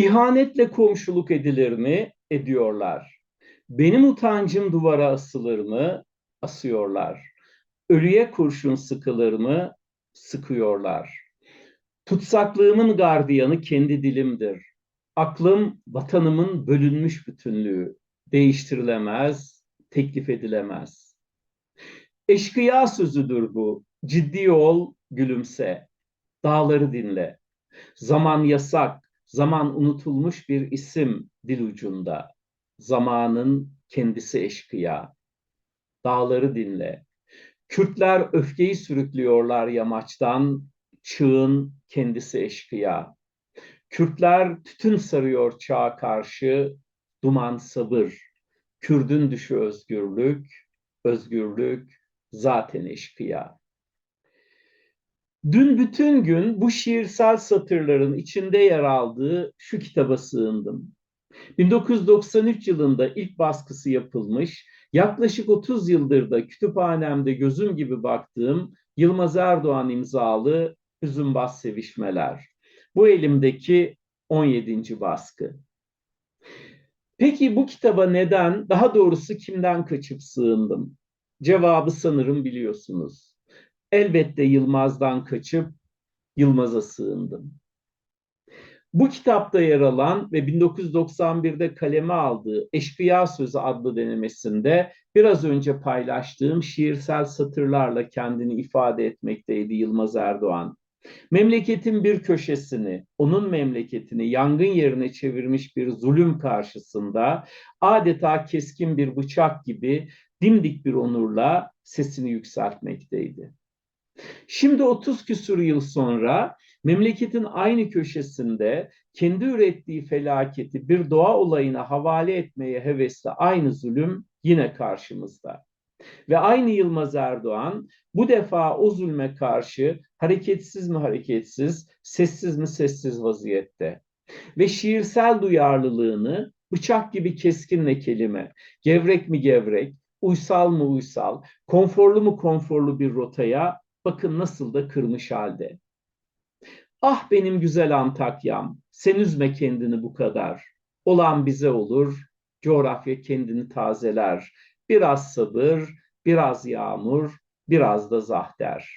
İhanetle komşuluk edilir mi? Ediyorlar. Benim utancım duvara asılır mı? Asıyorlar. Ölüye kurşun sıkılır mı? Sıkıyorlar. Tutsaklığımın gardiyanı kendi dilimdir. Aklım vatanımın bölünmüş bütünlüğü. Değiştirilemez, teklif edilemez. Eşkıya sözüdür bu. Ciddi ol, gülümse. Dağları dinle. Zaman yasak, zaman unutulmuş bir isim dil ucunda. Zamanın kendisi eşkıya. Dağları dinle. Kürtler öfkeyi sürüklüyorlar yamaçtan, çığın kendisi eşkıya. Kürtler tütün sarıyor çağa karşı, duman sabır. Kürdün düşü özgürlük, özgürlük zaten eşkıya. Dün bütün gün bu şiirsel satırların içinde yer aldığı şu kitaba sığındım. 1993 yılında ilk baskısı yapılmış, yaklaşık 30 yıldır da kütüphanemde gözüm gibi baktığım Yılmaz Erdoğan imzalı Hüzünbaz Sevişmeler. Bu elimdeki 17. baskı. Peki bu kitaba neden, daha doğrusu kimden kaçıp sığındım? Cevabı sanırım biliyorsunuz. Elbette Yılmaz'dan kaçıp Yılmaz'a sığındım. Bu kitapta yer alan ve 1991'de kaleme aldığı Eşkıya Sözü adlı denemesinde biraz önce paylaştığım şiirsel satırlarla kendini ifade etmekteydi Yılmaz Erdoğan. Memleketin bir köşesini, onun memleketini yangın yerine çevirmiş bir zulüm karşısında adeta keskin bir bıçak gibi dimdik bir onurla sesini yükseltmekteydi. Şimdi 30 küsur yıl sonra memleketin aynı köşesinde kendi ürettiği felaketi bir doğa olayına havale etmeye hevesli aynı zulüm yine karşımızda. Ve aynı Yılmaz Erdoğan bu defa o zulme karşı hareketsiz mi hareketsiz, sessiz mi sessiz vaziyette. Ve şiirsel duyarlılığını bıçak gibi keskinle kelime, gevrek mi gevrek, uysal mı uysal, konforlu mu konforlu bir rotaya bakın nasıl da kırmış halde. Ah benim güzel Antakya'm, sen üzme kendini bu kadar. Olan bize olur, coğrafya kendini tazeler. Biraz sabır, biraz yağmur, biraz da zahter.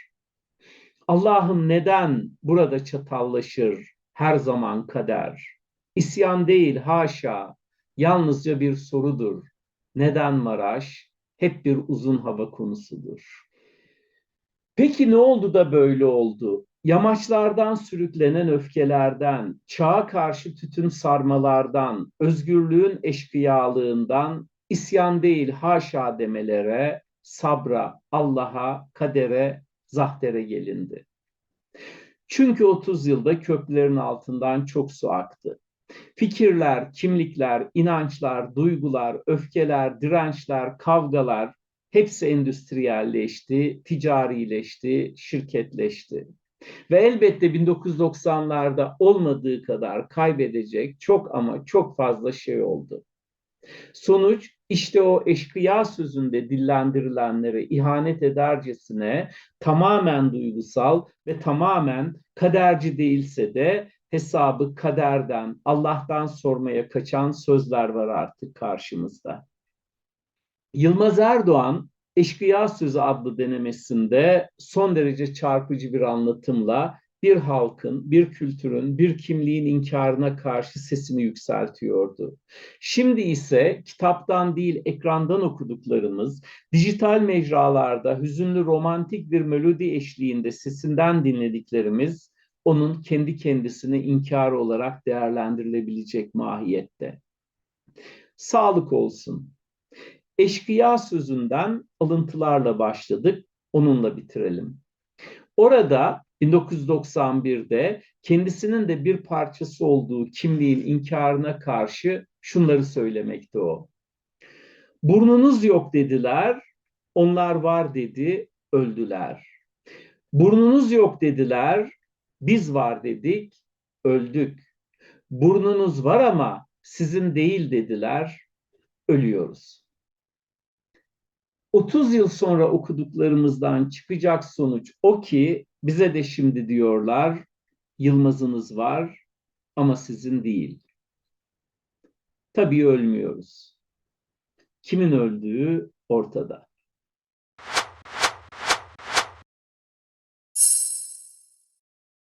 Allah'ım neden burada çatallaşır her zaman kader? İsyan değil haşa, yalnızca bir sorudur. Neden Maraş? Hep bir uzun hava konusudur. Peki ne oldu da böyle oldu? Yamaçlardan sürüklenen öfkelerden, çağa karşı tütün sarmalardan, özgürlüğün eşkıyalığından, isyan değil haşa demelere, sabra, Allah'a, kadere, zahtere gelindi. Çünkü 30 yılda köprülerin altından çok su aktı. Fikirler, kimlikler, inançlar, duygular, öfkeler, dirençler, kavgalar hepsi endüstriyelleşti, ticarileşti, şirketleşti. Ve elbette 1990'larda olmadığı kadar kaybedecek çok ama çok fazla şey oldu. Sonuç işte o eşkıya sözünde dillendirilenlere ihanet edercesine tamamen duygusal ve tamamen kaderci değilse de hesabı kaderden, Allah'tan sormaya kaçan sözler var artık karşımızda. Yılmaz Erdoğan Eşkıya Sözü adlı denemesinde son derece çarpıcı bir anlatımla bir halkın, bir kültürün, bir kimliğin inkarına karşı sesini yükseltiyordu. Şimdi ise kitaptan değil ekrandan okuduklarımız, dijital mecralarda hüzünlü romantik bir melodi eşliğinde sesinden dinlediklerimiz onun kendi kendisine inkar olarak değerlendirilebilecek mahiyette. Sağlık olsun. Eşkıya sözünden alıntılarla başladık, onunla bitirelim. Orada 1991'de kendisinin de bir parçası olduğu kimliğin inkarına karşı şunları söylemekte o. Burnunuz yok dediler, onlar var dedi, öldüler. Burnunuz yok dediler, biz var dedik, öldük. Burnunuz var ama sizin değil dediler, ölüyoruz. 30 yıl sonra okuduklarımızdan çıkacak sonuç o ki bize de şimdi diyorlar Yılmaz'ınız var ama sizin değil. Tabii ölmüyoruz. Kimin öldüğü ortada.